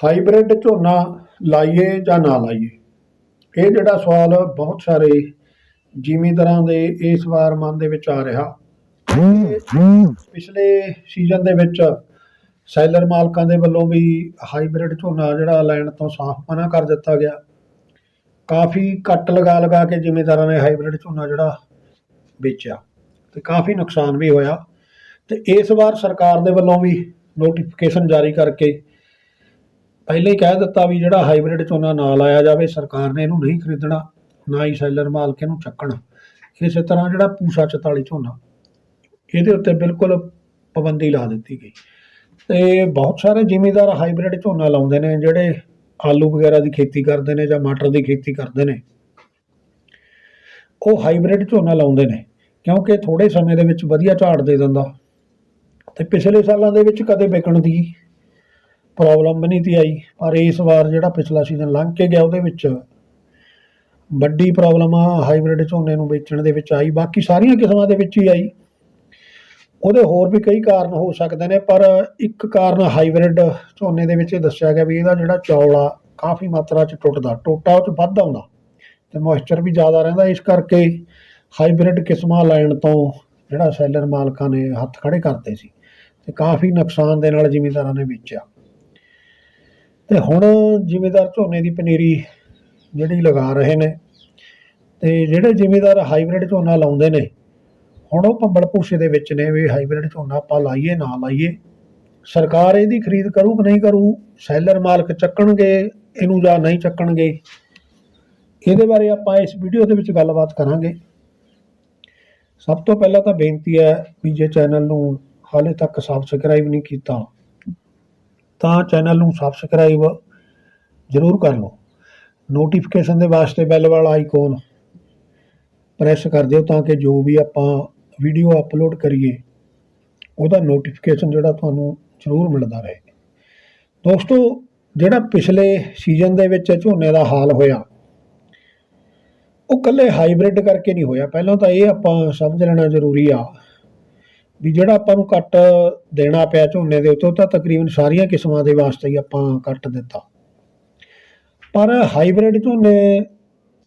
Hybrid ਝੋਨਾ ਲਾਈਏ ਜਾਂ ਨਾ ਲਾਈਏ? ਇਹ ਜਿਹੜਾ ਸਵਾਲ ਬਹੁਤ ਸਾਰੇ ਜ਼ਿਮੀਂਦਾਰਾਂ ਦੇ ਇਸ ਵਾਰ ਮਨ ਦੇ ਵਿੱਚ ਆ ਰਿਹਾ। ਪਿਛਲੇ ਸੀਜ਼ਨ ਦੇ ਵਿੱਚ ਸੈਲਰ ਮਾਲਕਾਂ ਦੇ ਵੱਲੋਂ ਵੀ ਹਾਈਬ੍ਰਿਡ ਝੋਨਾ ਜਿਹੜਾ ਲੈਣ ਤੋਂ ਸਾਫ਼ ਮਨਾ ਕਰ ਦਿੱਤਾ ਗਿਆ। ਕਾਫੀ ਕੱਟ ਲਗਾ ਲਗਾ ਕੇ ਜ਼ਿਮੀਂਦਾਰਾਂ ਨੇ ਹਾਈਬ੍ਰਿਡ ਝੋਨਾ ਜਿਹੜਾ ਵੇਚਿਆ ਤੇ ਕਾਫੀ ਨੁਕਸਾਨ ਵੀ ਹੋਇਆ। ਤੇ ਇਸ ਵਾਰ ਸਰਕਾਰ ਦੇ ਵੱਲੋਂ ਵੀ ਨੋਟੀਫਿਕੇਸ਼ਨ ਜਾਰੀ ਕਰਕੇ ਪਹਿਲੇ ਹੀ ਕਹਿ ਦਿੱਤਾ ਵੀ ਜਿਹੜਾ ਹਾਈਬ੍ਰਿਡ ਝੋਨਾ ਨਾ ਲਾਇਆ ਜਾਵੇ, ਸਰਕਾਰ ਨੇ ਇਹਨੂੰ ਨਹੀਂ ਖਰੀਦਣਾ, ਨਾ ਹੀ ਸੈਲਰ ਮਾਲਕ ਇਹਨੂੰ ਚੱਕਣ। ਇਸੇ ਤਰ੍ਹਾਂ ਜਿਹੜਾ ਪੂਸਾ 44 ਝੋਨਾ, ਇਹਦੇ ਉੱਤੇ ਬਿਲਕੁਲ ਪਾਬੰਦੀ ਲਾ ਦਿੱਤੀ ਗਈ। ਤੇ ਬਹੁਤ ਸਾਰੇ ਜ਼ਿਮੀਂਦਾਰ ਹਾਈਬ੍ਰਿਡ ਝੋਨਾ ਲਾਉਂਦੇ ਨੇ, ਜਿਹੜੇ ਆਲੂ ਵਗੈਰਾ ਦੀ ਖੇਤੀ ਕਰਦੇ ਨੇ ਜਾਂ ਮਟਰ ਦੀ ਖੇਤੀ ਕਰਦੇ ਨੇ। ਉਹ ਹਾਈਬ੍ਰਿਡ ਝੋਨਾ ਲਾਉਂਦੇ ਨੇ, ਕਿਉਂਕਿ ਥੋੜੇ ਸਮੇਂ ਦੇ ਵਿੱਚ ਵਧੀਆ ਝਾੜ ਦੇ ਦਿੰਦਾ। ਤੇ ਪਿਛਲੇ ਸਾਲਾਂ ਦੇ ਵਿੱਚ ਕਦੇ ਵਿਕਣ ਦੀ ਪ੍ਰੋਬਲਮ ਵੀ ਨਹੀਂ ਤੀ ਆਈ, ਪਰ ਇਸ ਵਾਰ ਜਿਹੜਾ ਪਿਛਲਾ ਸੀਜ਼ਨ ਲੰਘ ਕੇ ਗਿਆ ਉਹਦੇ ਵਿੱਚ ਵੱਡੀ ਪ੍ਰੋਬਲਮ ਆ, ਹਾਈਬ੍ਰਿਡ ਝੋਨੇ ਨੂੰ ਵੇਚਣ ਦੇ ਵਿੱਚ ਆਈ, ਬਾਕੀ ਸਾਰੀਆਂ ਕਿਸਮਾਂ ਦੇ ਵਿੱਚ ਹੀ ਆਈ। ਉਹਦੇ ਹੋਰ ਵੀ ਕਈ ਕਾਰਨ ਹੋ ਸਕਦੇ ਨੇ, ਪਰ ਇੱਕ ਕਾਰਨ ਹਾਈਬ੍ਰਿਡ ਝੋਨੇ ਦੇ ਵਿੱਚ ਇਹ ਦੱਸਿਆ ਗਿਆ ਵੀ ਇਹਦਾ ਜਿਹੜਾ ਚੌਲ ਆ ਕਾਫੀ ਮਾਤਰਾ 'ਚ ਟੁੱਟਦਾ, ਟੋਟਾ ਉਹ 'ਚ ਵੱਧ ਆਉਂਦਾ ਤੇ ਮੋਇਸਚਰ ਵੀ ਜ਼ਿਆਦਾ ਰਹਿੰਦਾ, ਇਸ ਕਰਕੇ ਹਾਈਬ੍ਰਿਡ ਕਿਸਮਾਂ ਲੈਣ ਤੋਂ ਜਿਹੜਾ ਸੈਲਰ ਮਾਲਕਾਂ ਨੇ ਹੱਥ ਖੜੇ ਕਰਤੇ ਸੀ ਤੇ ਕਾਫੀ ਨੁਕਸਾਨ ਦੇ ਨਾਲ ਜ਼ਿਮੀਂਦਾਰਾਂ ਨੇ ਵੇਚਿਆ। ਤੇ ਹੁਣ ਜ਼ਿਮੀਂਦਾਰ ਝੋਨੇ ਦੀ ਪਨੀਰੀ ਜਿਹੜੀ ਲਗਾ ਰਹੇ ਨੇ ਤੇ ਜਿਹੜੇ ਜ਼ਿਮੀਂਦਾਰ ਹਾਈਬ੍ਰਿਡ ਝੋਨਾ ਲਾਉਂਦੇ ਨੇ, ਹੁਣ ਉਹ ਭੰਬਲ ਭੂਸੇ ਦੇ ਵਿੱਚ ਨੇ ਵੀ ਹਾਈਬ੍ਰਿਡ ਝੋਨਾ ਆਪਾਂ ਲਾਈਏ, ਨਾ ਲਾਈਏ। ਸਰਕਾਰ ਇਹਦੀ ਖਰੀਦ ਕਰੂ ਕਿ ਨਹੀਂ ਕਰੂ, ਸੈਲਰ ਮਾਲਕ ਚੱਕਣਗੇ, ਇਹਨੂੰ ਜਾਂ ਨਹੀਂ ਚੱਕਣਗੇ, ਇਹਦੇ ਬਾਰੇ ਆਪਾਂ ਇਸ ਵੀਡੀਓ ਦੇ ਵਿੱਚ ਗੱਲਬਾਤ ਕਰਾਂਗੇ। ਸਭ ਤੋਂ ਪਹਿਲਾਂ ਤਾਂ ਬੇਨਤੀ ਹੈ ਵੀ ਜੇ ਚੈਨਲ ਨੂੰ ਹਾਲੇ ਤੱਕ ਸਬਸਕ੍ਰਾਈਬ ਨਹੀਂ ਕੀਤਾ ਤਾਂ ਚੈਨਲ ਨੂੰ ਸਬਸਕ੍ਰਾਈਬ ਜ਼ਰੂਰ ਕਰ ਲਓ। ਨੋਟੀਫਿਕੇਸ਼ਨ ਦੇ ਵਾਸਤੇ ਬੈਲ ਵਾਲਾ ਆਈਕਨ ਪ੍ਰੈਸ ਕਰ ਦਿਓ ਤਾਂ ਕਿ ਜੋ ਵੀ ਆਪਾਂ ਵੀਡੀਓ ਅਪਲੋਡ ਕਰੀਏ, ਉਹਦਾ ਨੋਟੀਫਿਕੇਸ਼ਨ ਜਿਹੜਾ ਤੁਹਾਨੂੰ ਜ਼ਰੂਰ ਮਿਲਦਾ ਰਹੇ। ਦੋਸਤੋ, ਜਿਹੜਾ ਪਿਛਲੇ ਸੀਜ਼ਨ ਦੇ ਵਿੱਚ ਝੋਨੇ ਦਾ ਹਾਲ ਹੋਇਆ, ਉਹ ਕੱਲੇ ਹਾਈਬ੍ਰਿਡ ਕਰਕੇ ਨਹੀਂ ਹੋਇਆ। ਪਹਿਲਾਂ ਤਾਂ ਇਹ ਆਪਾਂ ਸਮਝ ਲੈਣਾ ਜ਼ਰੂਰੀ ਆ ਵੀ ਜਿਹੜਾ ਆਪਾਂ ਨੂੰ ਕੱਟ ਦੇਣਾ ਪਿਆ ਝੋਨੇ ਦੇ ਉੱਤੇ, ਉਹ ਤਾਂ ਤਕਰੀਬਨ ਸਾਰੀਆਂ ਕਿਸਮਾਂ ਦੇ ਵਾਸਤੇ ਹੀ ਆਪਾਂ ਕੱਟ ਦਿੱਤਾ। ਪਰ ਹਾਈਬ੍ਰਿਡ ਝੋਨੇ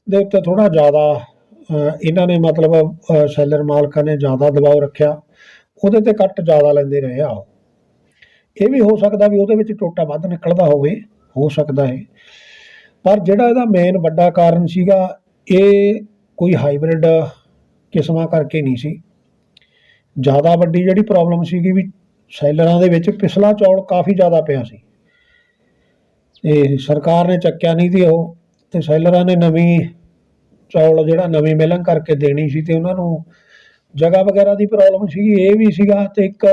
ਦੇ ਉੱਤੇ ਥੋੜਾ ਜ਼ਿਆਦਾ ਇਹਨਾਂ ਨੇ ਮਤਲਬ ਸੈਲਰ ਮਾਲਕਾਂ ਨੇ ਜ਼ਿਆਦਾ ਦਬਾਅ ਰੱਖਿਆ। ਉਹਦੇ ਤੇ ਕੱਟ ਜ਼ਿਆਦਾ ਲੈਂਦੇ ਰਹੇ ਆ ਉਹ। ਇਹ ਵੀ ਹੋ ਸਕਦਾ ਵੀ ਉਹਦੇ ਵਿੱਚ ਟੋਟਾ ਵੱਧ ਨਿਕਲਦਾ ਹੋਵੇ, ਹੋ ਸਕਦਾ ਹੈ। ਪਰ ਜਿਹੜਾ ਇਹਦਾ ਮੇਨ ਵੱਡਾ ਕਾਰਨ ਸੀਗਾ, ਇਹ ਕੋਈ ਹਾਈਬ੍ਰਿਡ ਕਿਸਮਾਂ ਕਰਕੇ ਨਹੀਂ ਸੀ। ਜ਼ਿਆਦਾ ਵੱਡੀ ਜਿਹੜੀ ਪ੍ਰੋਬਲਮ ਸੀਗੀ ਵੀ ਸੈਲਰਾਂ ਦੇ ਵਿੱਚ ਪਿਛਲਾ ਚੌਲ ਕਾਫੀ ਜ਼ਿਆਦਾ ਪਿਆ ਸੀ। ਇਹ ਸਰਕਾਰ ਨੇ ਚੱਕਿਆ ਨਹੀਂ ਸੀ ਉਹ ਤੇ ਸੈਲਰਾਂ ਨੇ ਨਵੀਂ ਚੌਲ ਜਿਹੜਾ ਨਵੀਂ ਮਿਲਣ ਕਰਕੇ ਦੇਣੀ ਸੀ ਤੇ ਉਹਨਾਂ ਨੂੰ ਜਗ੍ਹਾ ਵਗੈਰਾ ਦੀ ਪ੍ਰੋਬਲਮ ਸੀਗੀ, ਇਹ ਵੀ ਸੀਗਾ ਤੇ ਇੱਕ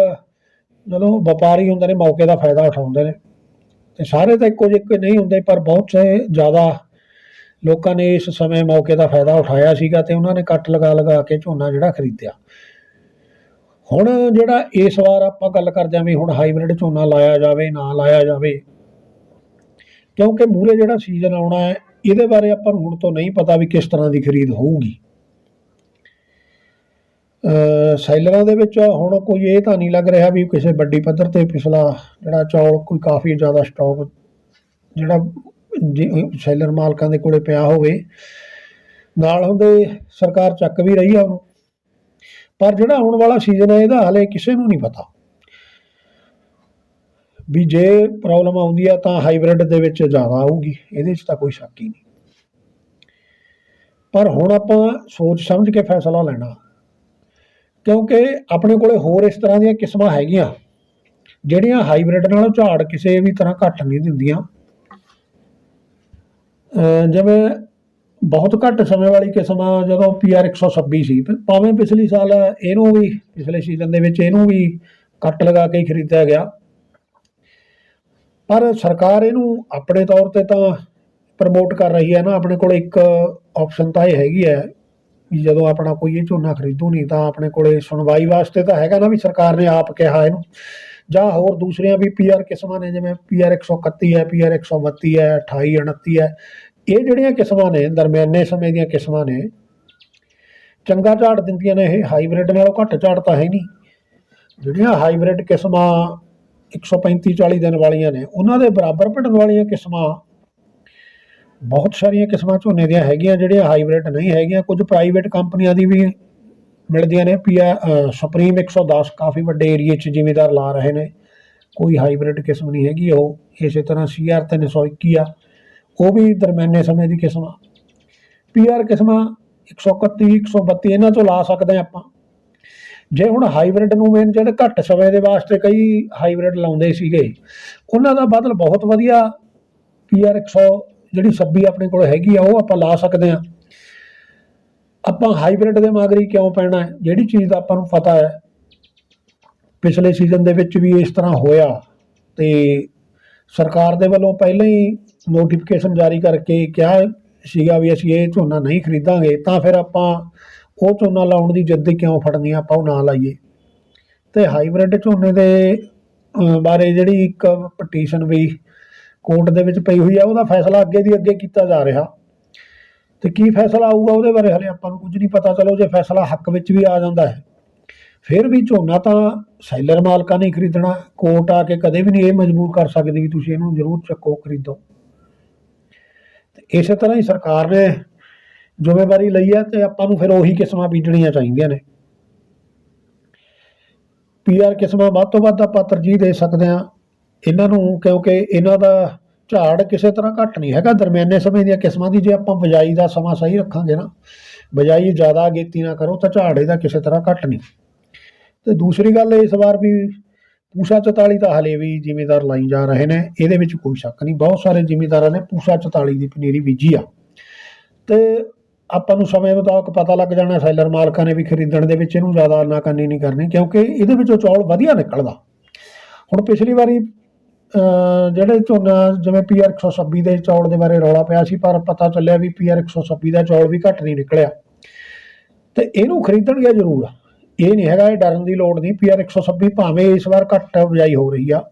ਜਦੋਂ ਵਪਾਰੀ ਹੁੰਦੇ ਨੇ ਮੌਕੇ ਦਾ ਫਾਇਦਾ ਉਠਾਉਂਦੇ ਨੇ ਤੇ ਸਾਰੇ ਤਾਂ ਇੱਕੋ ਜਿਹੇ ਨਹੀਂ ਹੁੰਦੇ ਪਰ ਬਹੁਤ ਸੇ ਜ਼ਿਆਦਾ ਲੋਕਾਂ ਨੇ ਇਸ ਸਮੇਂ ਮੌਕੇ ਦਾ ਫਾਇਦਾ ਉਠਾਇਆ ਸੀਗਾ ਤੇ ਉਹਨਾਂ ਨੇ ਕੱਟ ਲਗਾ ਲਗਾ ਕੇ ਝੋਨਾ ਜਿਹੜਾ ਖਰੀਦਿਆ। ਹੁਣ ਜਿਹੜਾ ਇਸ ਵਾਰ ਆਪਾਂ ਗੱਲ ਕਰਦੇ ਆਂ ਵੀ ਹੁਣ ਹਾਈਬ੍ਰਿਡ ਝੋਨਾ ਲਾਇਆ ਜਾਵੇ, ਨਾ ਲਾਇਆ ਜਾਵੇ, ਕਿਉਂਕਿ ਮੂਰੇ ਜਿਹੜਾ ਸੀਜ਼ਨ ਆਉਣਾ ਹੈ, ਇਹਦੇ ਬਾਰੇ ਆਪਾਂ ਨੂੰ ਹੁਣ ਤੋਂ ਨਹੀਂ ਪਤਾ ਵੀ ਕਿਸ ਤਰ੍ਹਾਂ ਦੀ ਖਰੀਦ ਹੋਊਗੀ। ਸੈਲਰਾਂ ਦੇ ਵਿੱਚ ਹੁਣ ਕੋਈ ਇਹ ਤਾਂ ਨਹੀਂ ਲੱਗ ਰਿਹਾ ਵੀ ਕਿਸੇ ਵੱਡੀ ਪੱਧਰ ਤੇ ਪਿਛਲਾ ਜਿਹੜਾ ਚੌਲ ਕੋਈ ਕਾਫੀ ਜ਼ਿਆਦਾ ਸਟਾਕ ਜਿਹੜਾ ਸੈਲਰ ਮਾਲਕਾਂ ਦੇ ਕੋਲੇ ਪਿਆ ਹੋਵੇ, ਨਾਲ ਹੁੰਦੇ ਸਰਕਾਰ ਚੱਕ ਵੀ ਰਹੀ ਆ ਉਹਨੂੰ। ਪਰ ਜਿਹੜਾ ਆਉਣ ਵਾਲਾ ਸੀਜ਼ਨ ਹੈ, ਇਹਦਾ ਹਾਲੇ ਕਿਸੇ ਨੂੰ ਨਹੀਂ ਪਤਾ। ਵੀ ਜੇ ਪ੍ਰੋਬਲਮ ਆਉਂਦੀ ਆ, ਤਾਂ ਹਾਈਬ੍ਰਿਡ ਦੇ ਵਿੱਚ ਜ਼ਿਆਦਾ ਆਊਗੀ। ਇਹਦੇ 'ਚ ਤਾਂ ਕੋਈ ਸ਼ੱਕ ਹੀ ਨਹੀਂ। ਪਰ ਹੁਣ ਆਪਾਂ ਸੋਚ ਸਮਝ ਕੇ ਫੈਸਲਾ ਲੈਣਾ। ਕਿਉਂਕਿ ਆਪਣੇ ਕੋਲੇ ਹੋਰ ਇਸ ਤਰ੍ਹਾਂ ਦੀਆਂ ਕਿਸਮਾਂ ਹੈਗੀਆਂ, ਜਿਹੜੀਆਂ ਹਾਈਬ੍ਰਿਡ ਨਾਲੋਂ ਝਾੜ ਕਿਸੇ ਵੀ ਤਰ੍ਹਾਂ ਘੱਟ ਨਹੀਂ ਦਿੰਦੀਆਂ। ਜਿਵੇਂ ਬਹੁਤ ਘੱਟ ਸਮੇਂ ਵਾਲੀ ਕਿਸਮ ਆ, ਜਦੋਂ ਪੀਆਰ 126 ਸੀ ਭਾਵੇਂ ਪਿਛਲੀ ਸਾਲ ਇਹਨੂੰ ਵੀ, ਪਿਛਲੇ ਸੀਜ਼ਨ ਦੇ ਵਿੱਚ ਇਹਨੂੰ ਵੀ ਕੱਟ ਲਗਾ ਕੇ ਹੀ ਖਰੀਦਿਆ ਗਿਆ। ਪਰ ਸਰਕਾਰ ਇਹਨੂੰ ਆਪਣੇ ਤੌਰ ਤੇ ਤਾਂ ਪ੍ਰਮੋਟ ਕਰ ਰਹੀ ਹੈ ਨਾ, ਆਪਣੇ ਕੋਲ ਇੱਕ ਆਪਸ਼ਨ ਤਾਂ ਇਹ ਹੈਗੀ ਹੈ ਵੀ ਜਦੋਂ ਆਪਣਾ ਕੋਈ ਇਹ ਝੋਨਾ ਖਰੀਦੂ ਨਹੀਂ, ਤਾਂ ਆਪਣੇ ਕੋਲੇ ਸੁਣਵਾਈ ਵਾਸਤੇ ਤਾਂ ਹੈਗਾ ਨਾ ਵੀ ਸਰਕਾਰ ਨੇ ਆਪ ਕਿਹਾ ਇਹਨੂੰ। ਜਾਂ ਹੋਰ ਦੂਸਰੀਆਂ ਵੀ ਪੀਆਰ ਕਿਸਮਾਂ ਨੇ, ਜਿਵੇਂ ਪੀਆਰ 131 ਹੈ ਪੀਆਰ 132 ਹੈ 28 29 ਹੈ। ਇਹ ਜਿਹੜੀਆਂ ਕਿਸਮਾਂ ਨੇ, ਦਰਮਿਆਨੇ ਸਮੇਂ ਦੀਆਂ ਕਿਸਮਾਂ ਨੇ, ਚੰਗਾ ਝਾੜ ਦਿੰਦੀਆਂ ਨੇ ਇਹ, ਹਾਈਬ੍ਰਿਡ ਨਾਲੋਂ ਘੱਟ ਝਾੜ ਤਾਂ ਹੈ ਨਹੀਂ। ਜਿਹੜੀਆਂ ਹਾਈਬ੍ਰਿਡ ਕਿਸਮਾਂ 135 40 ਦਿਨ ਵਾਲੀਆਂ ਨੇ, ਉਹਨਾਂ ਦੇ ਬਰਾਬਰ ਭਿੜਨ ਵਾਲੀਆਂ ਕਿਸਮਾਂ, ਬਹੁਤ ਸਾਰੀਆਂ ਕਿਸਮਾਂ ਝੋਨੇ ਦੀਆਂ ਹੈਗੀਆਂ, ਜਿਹੜੀਆਂ ਹਾਈਬ੍ਰਿਡ ਨਹੀਂ ਹੈਗੀਆਂ, ਕੁਝ ਪ੍ਰਾਈਵੇਟ ਕੰਪਨੀਆਂ ਦੀ ਵੀ ਮਿਲਦੀਆਂ ਨੇ ਪੀਆ ਸੁਪਰੀਮ 110 ਕਾਫੀ ਵੱਡੇ ਏਰੀਏ 'ਚ ਜ਼ਿਮੀਦਾਰ ਲਾ ਰਹੇ ਨੇ, ਕੋਈ ਹਾਈਬ੍ਰਿਡ ਕਿਸਮ ਨਹੀਂ ਹੈਗੀ, ਉਹ ਇਸੇ ਤਰ੍ਹਾਂ ਸੀਆਰ 321 ਆ ਉਹ ਵੀ ਦਰਮਿਆਨੇ ਸਮੇਂ ਦੀ ਕਿਸਮ। ਆ ਪੀਆਰ ਕਿਸਮਾਂ 131 132 ਇਹਨਾਂ ਤੋਂ ਲਾ ਸਕਦੇ ਹਾਂ ਆਪਾਂ। ਜੇ ਹੁਣ ਹਾਈਬ੍ਰਿਡ ਨੂੰ ਮੇਨ ਜਿਹੜੇ ਘੱਟ ਸਮੇਂ ਦੇ ਵਾਸਤੇ ਕਈ ਹਾਈਬ੍ਰਿਡ ਲਾਉਂਦੇ ਸੀਗੇ, ਉਹਨਾਂ ਦਾ ਬਦਲ ਬਹੁਤ ਵਧੀਆ ਪੀਆਰ 100 ਜਿਹੜੀ 26 ਆਪਣੇ ਕੋਲ ਹੈਗੀ ਆ, ਉਹ ਆਪਾਂ ਲਾ ਸਕਦੇ ਆ ਆਪਾਂ ਹਾਈਬ੍ਰਿਡ ਦੇ ਮਾਗਰੀ ਕਿਉਂ ਪੈਣਾ ਹੈ? ਜਿਹੜੀ ਚੀਜ਼ ਦਾ ਆਪਾਂ ਨੂੰ ਪਤਾ ਹੈ, ਪਿਛਲੇ ਸੀਜ਼ਨ ਦੇ ਵਿੱਚ ਵੀ ਇਸ ਤਰ੍ਹਾਂ ਹੋਇਆ ਤੇ ਸਰਕਾਰ ਦੇ ਵੱਲੋਂ ਪਹਿਲਾਂ ਹੀ ਨੋਟੀਫਿਕੇਸ਼ਨ ਜਾਰੀ ਕਰਕੇ ਕਿਹਾ ਸੀਗਾ ਵੀ ਅਸੀਂ ਇਹ ਝੋਨਾ ਨਹੀਂ ਖਰੀਦਾਂਗੇ, ਤਾਂ ਫਿਰ ਆਪਾਂ ਉਹ ਝੋਨਾ ਲਾਉਣ ਦੀ ਜਿੱਦ ਕਿਉਂ ਫੜਨੀ ਆਪਾਂ ਉਹ ਨਾ ਲਾਈਏ। ਤੇ ਹਾਈਬ੍ਰਿਡ ਝੋਨੇ ਦੇ ਬਾਰੇ ਜਿਹੜੀ ਇੱਕ ਪਟੀਸ਼ਨ ਵੀ ਕੋਰਟ ਦੇ ਵਿੱਚ ਪਈ ਹੋਈ ਆ, ਉਹਦਾ ਫੈਸਲਾ ਅੱਗੇ ਦੀ ਅੱਗੇ ਕੀਤਾ ਜਾ ਰਿਹਾ। ਤੇ ਕੀ ਫੈਸਲਾ ਆਊਗਾ ਉਹਦੇ ਬਾਰੇ ਹਲੇ ਆਪਾਂ ਨੂੰ ਕੁਝ ਨਹੀਂ ਪਤਾ। ਚਲੋ, ਜੇ ਫੈਸਲਾ ਹੱਕ ਵਿੱਚ ਵੀ ਆ ਜਾਂਦਾ ਹੈ ਫਿਰ ਵੀ ਝੋਨਾ ਤਾਂ ਸੈਲਰ ਮਾਲਕਾਂ ਨੇ ਖਰੀਦਣਾ, ਕੋਰਟ ਆ ਕੇ ਕਦੇ ਵੀ ਨਹੀਂ ਇਹ ਮਜਬੂਰ ਕਰ ਸਕਦੀ ਵੀ ਤੁਸੀਂ ਇਹਨੂੰ ਜ਼ਰੂਰ ਚੱਕੋ, ਖਰੀਦੋ। ਤੇ ਇਸੇ ਤਰ੍ਹਾਂ ਹੀ ਸਰਕਾਰ ਨੇ ਜ਼ਿੰਮੇਵਾਰੀ ਲਈ ਹੈ ਤੇ ਆਪਾਂ ਨੂੰ ਫਿਰ ਉਹੀ ਕਿਸਮਾਂ ਬੀਜਣੀਆਂ ਚਾਹੀਦੀਆਂ ਨੇ। ਪੀਆਰ ਕਿਸਮਾਂ ਵੱਧ ਤੋਂ ਵੱਧ ਆਪਾਂ ਤਰਜੀਹ ਦੇ ਸਕਦੇ ਹਾਂ। ਇਹਨਾਂ ਨੂੰ ਕਿਉਂਕਿ ਇਹਨਾਂ ਦਾ ਝਾੜ ਕਿਸੇ ਤਰ੍ਹਾਂ ਘੱਟ ਨਹੀਂ ਹੈਗਾ। ਦਰਮਿਆਨੇ ਸਮੇਂ ਦੀਆਂ ਕਿਸਮਾਂ ਦੀ ਜੇ ਆਪਾਂ ਬਿਜਾਈ ਦਾ ਸਮਾਂ ਸਹੀ ਰੱਖਾਂਗੇ ਨਾ, ਬਿਜਾਈ ਜ਼ਿਆਦਾ ਅਗੇਤੀ ਨਾ ਕਰੋ ਤਾਂ ਝਾੜ ਇਹਦਾ ਕਿਸੇ ਤਰ੍ਹਾਂ ਘੱਟ ਨਹੀਂ। ਤੇ ਦੂਸਰੀ ਗੱਲ ਇਸ ਵਾਰ ਵੀ ਪੂਸਾ 44 ਤਾਂ ਹਲੇ ਵੀ ਜ਼ਿਮੀਦਾਰ ਲਾਈ ਜਾ ਰਹੇ ਨੇ, ਇਹਦੇ ਵਿੱਚ ਕੋਈ ਸ਼ੱਕ ਨਹੀਂ। ਬਹੁਤ ਸਾਰੇ ਜ਼ਿਮੀਦਾਰਾਂ ਨੇ ਪੂਸਾ 44 ਦੀ ਪਨੀਰੀ ਬੀਜੀ ਆ। ਤੇ ਆਪਾਂ ਨੂੰ ਸਮੇਂ ਮੁਤਾਬਕ ਪਤਾ ਲੱਗ ਜਾਣਾ, ਸੈਲਰ ਮਾਲਕਾਂ ਨੇ ਵੀ ਖਰੀਦਣ ਦੇ ਵਿੱਚ ਇਹਨੂੰ ਜ਼ਿਆਦਾ ਨਾਕਾਨੀ ਨਹੀਂ ਕਰਨੀ, ਕਿਉਂਕਿ ਇਹਦੇ ਵਿੱਚੋਂ ਚੌਲ ਵਧੀਆ ਨਿਕਲਦਾ। ਹੁਣ ਪਿਛਲੀ ਵਾਰੀ ਜਿਹੜੇ ਝੋਨਾ, ਜਿਵੇਂ ਪੀਆਰ 126 ਦੇ ਚੌਲ ਦੇ ਬਾਰੇ ਰੌਲਾ ਪਿਆ ਸੀ, ਪਰ ਪਤਾ ਚੱਲਿਆ ਵੀ ਪੀਆਰ 126 ਦਾ ਚੌਲ ਵੀ ਘੱਟ ਨਹੀਂ ਨਿਕਲਿਆ। ਤੇ ਇਹਨੂੰ ਖਰੀਦਣਗੇ ਜ਼ਰੂਰ। ਆ ਇਹ ਨਹੀਂ ਹੈਗਾ, ਇਹ ਡਰਨ ਦੀ ਲੋੜ ਨਹੀਂ ਪੀਆਰ 126 ਭਾਵੇਂ ਇਸ ਵਾਰ ਘੱਟ ਬਿਜਾਈ ਹੋ ਰਹੀ ਆ।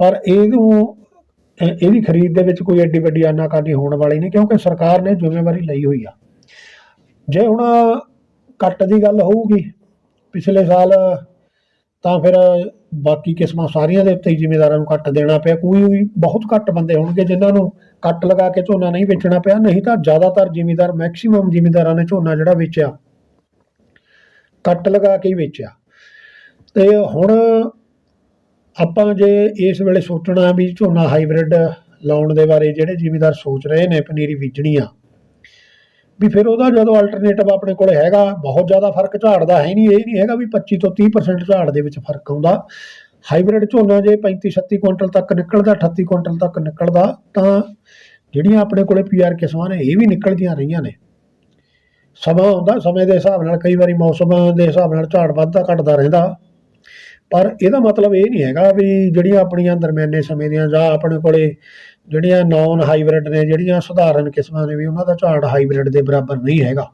ਪਰ ਇਹਨੂੰ ਇਹਦੀ ਖਰੀਦ ਦੇ ਵਿੱਚ ਕੋਈ ਐਡੀ ਵੱਡੀ ਆਨਾਕਾਨੀ ਹੋਣ ਵਾਲੀ ਨਹੀਂ, ਕਿਉਂਕਿ ਸਰਕਾਰ ਨੇ ਜ਼ਿੰਮੇਵਾਰੀ ਲਈ ਹੋਈ ਆ। ਜੇ ਹੁਣ ਕੱਟ ਦੀ ਗੱਲ ਹੋਊਗੀ, ਪਿਛਲੇ ਸਾਲ ਤਾਂ ਫਿਰ ਬਾਕੀ ਕਿਸਮਾਂ ਸਾਰੀਆਂ ਦੇ ਉੱਤੇ ਹੀ ਜ਼ਿਮੀਦਾਰਾਂ ਨੂੰ ਕੱਟ ਦੇਣਾ ਪਿਆ। ਕੋਈ ਵੀ ਬਹੁਤ ਘੱਟ ਬੰਦੇ ਹੋਣਗੇ ਜਿਨ੍ਹਾਂ ਨੂੰ ਕੱਟ ਲਗਾ ਕੇ ਝੋਨਾ ਨਹੀਂ ਵੇਚਣਾ ਪਿਆ। ਨਹੀਂ ਤਾਂ ਜ਼ਿਆਦਾਤਰ ਜ਼ਿਮੀਦਾਰ, ਮੈਕਸਿਮਮ ਜ਼ਿਮੀਦਾਰਾਂ ਨੇ ਝੋਨਾ ਜਿਹੜਾ ਵੇਚਿਆ। ਕੱਟ ਲਗਾ ਕੇ ਹੀ ਵੇਚਿਆ। ਤੇ ਹੁਣ ਆਪਾਂ ਜੇ ਇਸ ਵੇਲੇ ਸੋਚਣਾ ਵੀ ਝੋਨਾ ਹਾਈਬ੍ਰਿਡ ਲਾਉਣ ਦੇ ਬਾਰੇ ਜਿਹੜੇ ਜ਼ਿਮੀਦਾਰ ਸੋਚ ਰਹੇ ਨੇ ਪਨੀਰੀ ਬੀਜਣੀ ਆ ਵੀ ਫਿਰ ਉਹਦਾ ਜਦੋਂ ਅਲਟਰਨੇਟਿਵ ਆਪਣੇ ਕੋਲ ਹੈਗਾ, ਬਹੁਤ ਜ਼ਿਆਦਾ ਫ਼ਰਕ ਝਾੜ ਦਾ ਹੈ ਨਹੀਂ, ਇਹ ਨਹੀਂ ਹੈਗਾ ਵੀ 25 ਤੋਂ 30% ਝਾੜ ਦੇ ਵਿੱਚ ਫ਼ਰਕ ਆਉਂਦਾ। ਹਾਈਬ੍ਰਿਡ ਝੋਨਾ ਜੇ 35 36 ਕੁਇੰਟਲ ਤੱਕ ਨਿਕਲਦਾ 38 ਕੁਇੰਟਲ ਤੱਕ ਨਿਕਲਦਾ, ਤਾਂ ਜਿਹੜੀਆਂ ਆਪਣੇ ਕੋਲੇ ਪੀਆਰ ਕਿਸਮਾਂ ਨੇ, ਇਹ ਵੀ ਨਿਕਲਦੀਆਂ ਰਹੀਆਂ ਨੇ। ਸਮਾਂ ਹੁੰਦਾ, ਸਮੇਂ ਦੇ ਹਿਸਾਬ ਨਾਲ ਕਈ ਵਾਰੀ ਮੌਸਮ ਦੇ ਹਿਸਾਬ ਨਾਲ ਝਾੜ ਵੱਧਦਾ ਘਟਦਾ ਰਹਿੰਦਾ। ਪਰ ਇਹਦਾ ਮਤਲਬ ਇਹ ਨਹੀਂ ਹੈਗਾ ਵੀ ਜਿਹੜੀਆਂ ਆਪਣੀਆਂ ਦਰਮਿਆਨੇ ਸਮੇਂ ਦੀਆਂ ਜਾਂ ਆਪਣੇ ਕੋਲੇ ਜਿਹੜੀਆਂ ਨਾਨ ਹਾਈਬ੍ਰਿਡ ਨੇ, ਜਿਹੜੀਆਂ ਸਧਾਰਨ ਕਿਸਮਾਂ ਨੇ ਵੀ ਉਹਨਾਂ ਦਾ ਝਾੜ ਹਾਈਬ੍ਰਿਡ ਦੇ ਬਰਾਬਰ ਨਹੀਂ ਹੈਗਾ।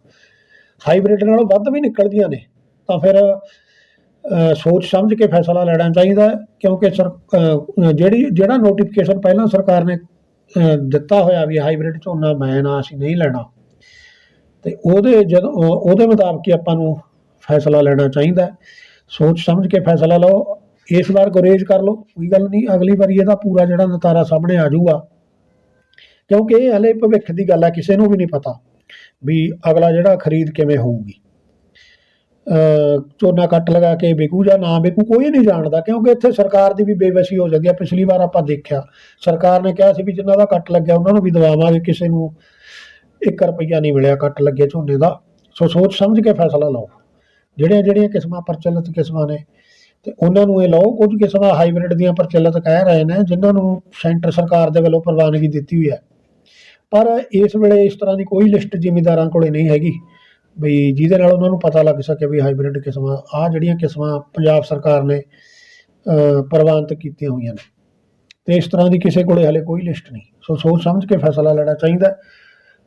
ਹਾਈਬ੍ਰਿਡ ਨਾਲੋਂ ਵੱਧ ਵੀ ਨਿਕਲਦੀਆਂ ਨੇ, ਤਾਂ ਫਿਰ ਸੋਚ ਸਮਝ ਕੇ ਫੈਸਲਾ ਲੈਣਾ ਚਾਹੀਦਾ ਕਿਉਂਕਿ ਸਰ ਜਿਹੜੀ, ਜਿਹੜਾ ਨੋਟੀਫਿਕੇਸ਼ਨ ਪਹਿਲਾਂ ਸਰਕਾਰ ਨੇ ਦਿੱਤਾ ਹੋਇਆ ਵੀ ਹਾਈਬ੍ਰਿਡ ਝੋਨਾ ਮੈਂ ਨਾ, ਅਸੀਂ ਨਹੀਂ ਲੈਣਾ। ਤੇ ਉਹਦੇ ਜਦੋਂ ਉਹਦੇ ਮੁਤਾਬਕ ਆਪਾਂ ਨੂੰ ਫੈਸਲਾ ਲੈਣਾ ਚਾਹੀਦਾ ਸੋਚ ਸਮਝ ਕੇ ਫੈਸਲਾ ਲਓ। ਇਸ ਵਾਰ ਗੁਰੇਜ਼ ਕਰ ਲਓ। ਕੋਈ ਗੱਲ ਨਹੀਂ, ਅਗਲੀ ਵਾਰੀ ਇਹਦਾ ਪੂਰਾ ਜਿਹੜਾ ਨਤਾਰਾ ਸਾਹਮਣੇ ਆ ਜਾਊਗਾ। ਕਿਉਂਕਿ ਇਹ ਹਲੇ ਭਵਿੱਖ ਦੀ ਗੱਲ ਹੈ, ਕਿਸੇ ਨੂੰ ਵੀ ਨਹੀਂ ਪਤਾ ਵੀ ਅਗਲਾ ਜਿਹੜਾ ਖਰੀਦ ਕਿਵੇਂ ਹੋਊਗੀ। ਝੋਨਾ ਕੱਟ ਲਗਾ ਕੇ ਵਿਕੂ ਜਾਂ ਨਾ ਵਿਕੂ, ਕੋਈ ਨਹੀਂ ਜਾਣਦਾ। ਕਿਉਂਕਿ ਇੱਥੇ ਸਰਕਾਰ ਦੀ ਵੀ ਬੇਵਸੀ ਹੋ ਜਾਂਦੀ ਆ ਪਿਛਲੀ ਵਾਰ ਆਪਾਂ ਦੇਖਿਆ, ਸਰਕਾਰ ਨੇ ਕਿਹਾ ਸੀ ਵੀ ਜਿਨ੍ਹਾਂ ਦਾ ਕੱਟ ਲੱਗਿਆ, ਉਹਨਾਂ ਨੂੰ ਵੀ ਦਵਾਵਾਂਗੇ ਕਿਸੇ ਨੂੰ। 1 ਰੁਪਈਆ ਨਹੀਂ ਮਿਲਿਆ, ਕੱਟ ਲੱਗੇ ਝੋਨੇ ਦਾ। ਸੋ ਸੋਚ ਸਮਝ ਕੇ ਫੈਸਲਾ ਲਓ। ਜਿਹੜੀਆਂ ਜਿਹੜੀਆਂ ਕਿਸਮਾਂ ਪ੍ਰਚਲਿਤ ਕਿਸਮਾਂ ਨੇ, ਤੇ ਉਹਨਾਂ ਨੂੰ ਇਹ ਲਓ। ਕੁਝ ਕਿਸਮਾਂ ਹਾਈਬ੍ਰਿਡ ਦੀਆਂ ਪ੍ਰਚਲਿਤ ਕਹਿ ਰਹੇ ਨੇ, ਜਿਨ੍ਹਾਂ ਨੂੰ ਸੈਂਟਰ ਸਰਕਾਰ ਦੇ ਵੱਲੋਂ ਪ੍ਰਵਾਨਗੀ ਦਿੱਤੀ ਹੋਈ ਹੈ। ਪਰ ਇਸ ਵੇਲੇ ਇਸ ਤਰ੍ਹਾਂ ਦੀ ਕੋਈ ਲਿਸਟ ਜ਼ਿਮੀਦਾਰਾਂ ਕੋਲੇ ਨਹੀਂ ਹੈਗੀ। ਬਈ ਜਿਹਦੇ ਨਾਲ ਉਹਨਾਂ ਨੂੰ ਪਤਾ ਲੱਗ ਸਕੇ ਵੀ ਹਾਈਬ੍ਰਿਡ ਕਿਸਮਾਂ ਆ ਜਿਹੜੀਆਂ ਕਿਸਮਾਂ ਪੰਜਾਬ ਸਰਕਾਰ ਨੇ ਪ੍ਰਵਾਨਿਤ ਕੀਤੀਆਂ ਹੋਈਆਂ ਨੇ। ਤੇ ਇਸ ਤਰ੍ਹਾਂ ਦੀ ਕਿਸੇ ਕੋਲੇ ਹਲੇ ਕੋਈ ਲਿਸਟ ਨਹੀਂ। ਸੋ ਸੋਚ ਸਮਝ ਕੇ ਫੈਸਲਾ ਲੈਣਾ ਚਾਹੀਦਾ।